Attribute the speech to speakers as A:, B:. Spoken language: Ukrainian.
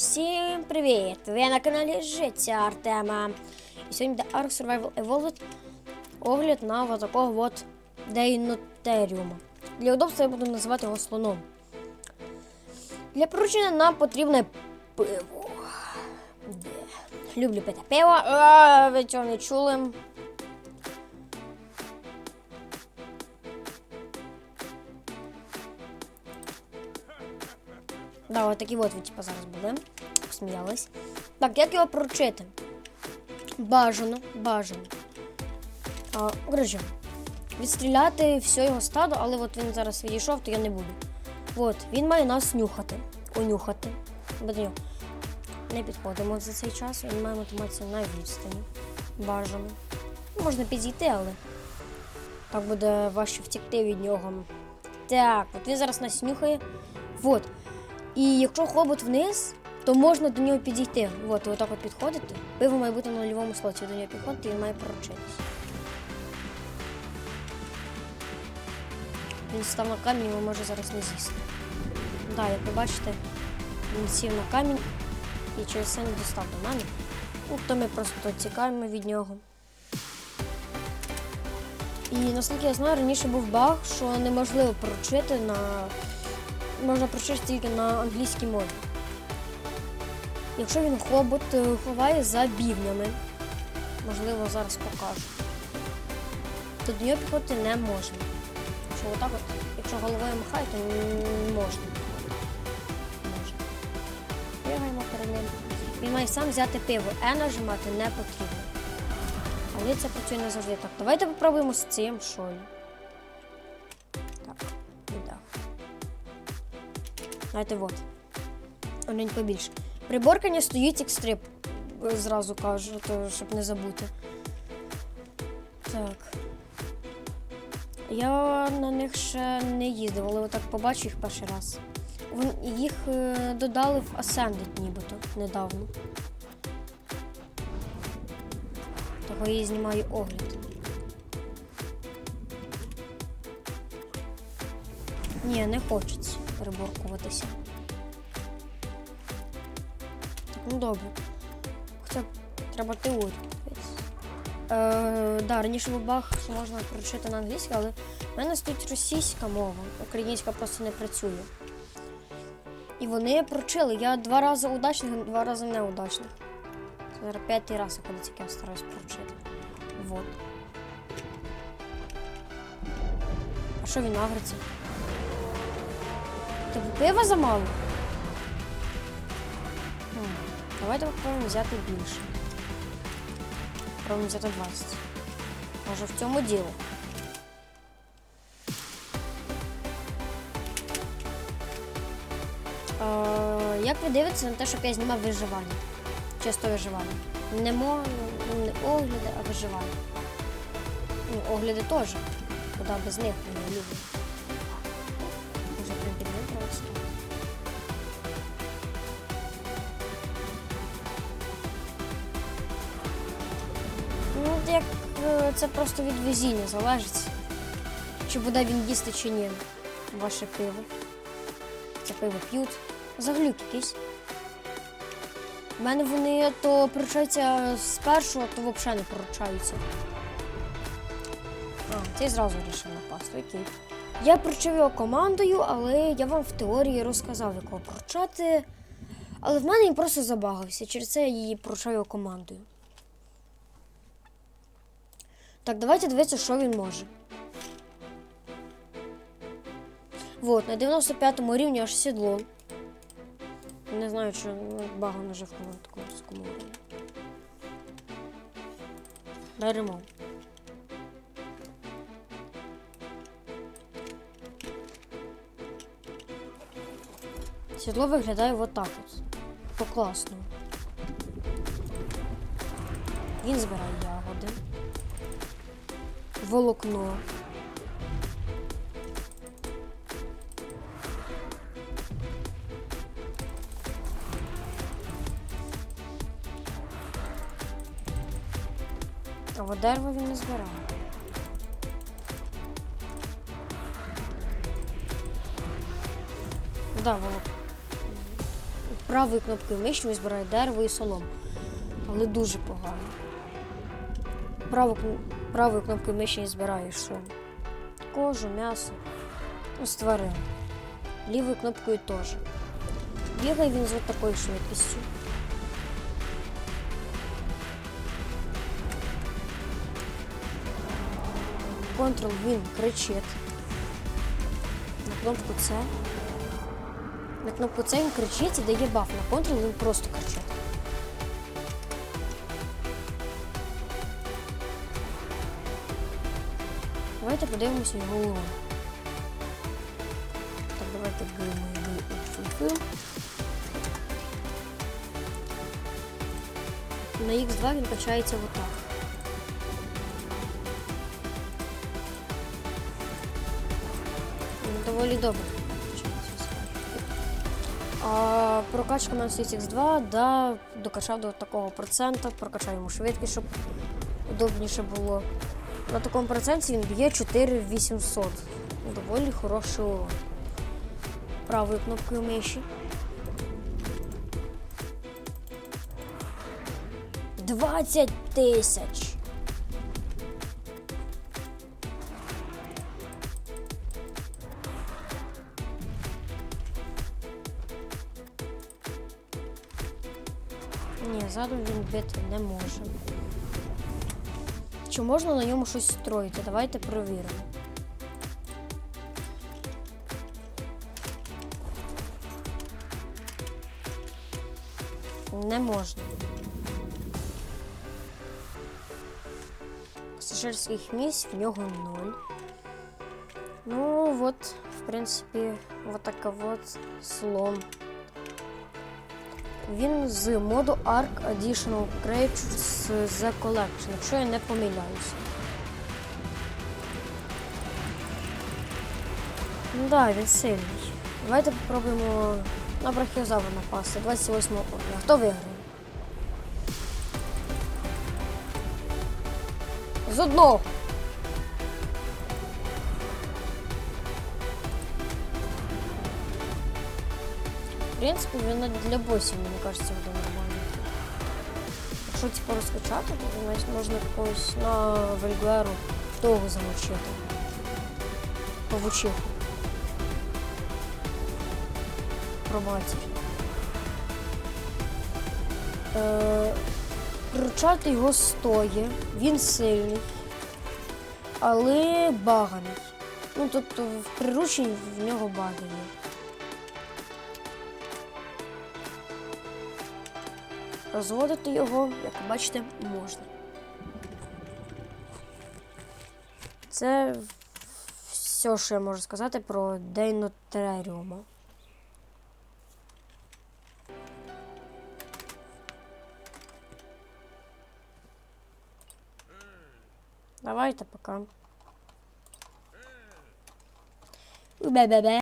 A: Всім привіт! Ви на каналі Життя Артема. І сьогодні буде Ark Survival Evolved огляд на вот такого от дейнотеріума. Для удобства я буду називати його слоном. Для поручення нам потрібне пиво. Люблю пити пиво. А, ви цього не чули. Да, от такі от ви типу, зараз були. Сміялись. Так, як його прочити? Бажано, бажано. А, Коротше, відстріляти все його стадо, але от він зараз відійшов, то я не буду. От, він має нас нюхати. Унюхати. Нього не підходимо за цей час, він має мотивацію на відстані. Бажано. Можна підійти, але так буде важче втекти від нього. Так, от він зараз нас нюхає. Вот. І якщо хобот вниз, то можна до нього підійти. От, отак от підходити. Пиво має бути на нульовому слоті. До нього підходити і він має пророчитись. Він став на камінь, його може зараз не з'їсти. Так, як ви бачите, він сів на камінь і через це не достав до мене. Ну, то ми просто тікаємо від нього. І наскільки я знаю, раніше був баг, що неможливо пророчити на можна прочитати тільки на англійській мові. Якщо він хобот е, ховає за бівнями, можливо, зараз покажу, то до нього підходити не можна. Якщо отак от, якщо головою махає, то не можна. Можна. Бігаємо перед ним. Він має сам взяти пиво, Е нажимати не потрібно. Але це працює не завжди так. Давайте попробуємо з цим шолі. Знаєте, от. Один побільше. Приборкання стоїть екстрип. Зразу кажу, то, щоб не забути. Так. Я на них ще не їздив, але отак побачив їх перший раз. Їх е, додали в Ascended нібито недавно. Того я і знімаю огляд. Ні, не хочеться переборкуватися. Так, ну добре. Хоча треба теорію. Е, да, раніше баг, що можна прочити на англійську, але в мене стоїть російська мова, українська просто не працює. І вони прочили. Я два рази удачних, два рази неудачних. Це зараз п'ятий раз, коли тільки я стараюсь прочити. Вот. А що він агриться? Тобі пива замало? Хм, Давайте попробуємо взяти більше. Попробуємо взяти 20. Може в цьому діло. Е, як ви дивитеся на те, щоб я знімав виживання? Чисто виживання. Не, мо, не огляди, а виживання. Ну, огляди теж. Куди без них не люблю. Як е, це просто від везіння залежить. Чи буде він їсти чи ні. Ваше пиво. Це пиво п'ють. За глюк якийсь. У мене вони то проручаються з першого, то взагалі не проручаються. А, цей зразу вирішив напасти, окей. Я прочив його командою, але я вам в теорії розказав, як його прочати. Але в мене він просто забагався. Через це я її прочав командою. Так, давайте дивитися, що він може. Вот, на 95 рівні аж сідло. Не знаю, чи ну, багато наживка на такому високому. Беремо. Сідло виглядає отак от. По-класно. Він збирає ягоди. Волокно. А от дерево він не збирає. Да, волок. правою кнопкою миші він збирає дерево і солому. Але дуже погано. Право, кн- правою кнопкою миші збирає що? Кожу, м'ясо. Ну, з тварин. Лівою кнопкою теж. Бігає він з такою швидкістю. Контрол він кричить. На кнопку С. На кнопку С він кричить і дає баф. На контрол він просто кричить. Давайте подивимося його урон. Так, давайте гиму На Х2 він качається отак. Він доволі добре. А прокачка на X2, да, докачав до такого процента, прокачав йому швидкість, щоб удобніше було. На такому проценті він б'є 4800. Доволі хороший урон. Правою кнопкою миші. 20 тисяч. Ні, задом він бити не може. Чи можна на ньому щось строїти? Давайте перевіримо. Не можна. Пасажирських місць в нього ноль. Ну, от, в принципі, вот така от слон. Він з моду Arc Additional Creatures The Collection, якщо я не помиляюся. Ну да, він сильний. Давайте попробуємо на брахіозавра напасти. 28 уровня. Хто виграє? З одного. Він для босів, мені кажеться, буде нормально. Якщо типу розкачати, то навіть можна якогось на Вельгуеру того замочити. Павучиху. Пробачте. Е, Приручати його стоє, він сильний, але баганий. Ну, тобто в прирученні в нього баги. Розводити його, як ви бачите, можна. Це все, що я можу сказати про Дейнотеріума. Давайте пока. Бе-бе-бе.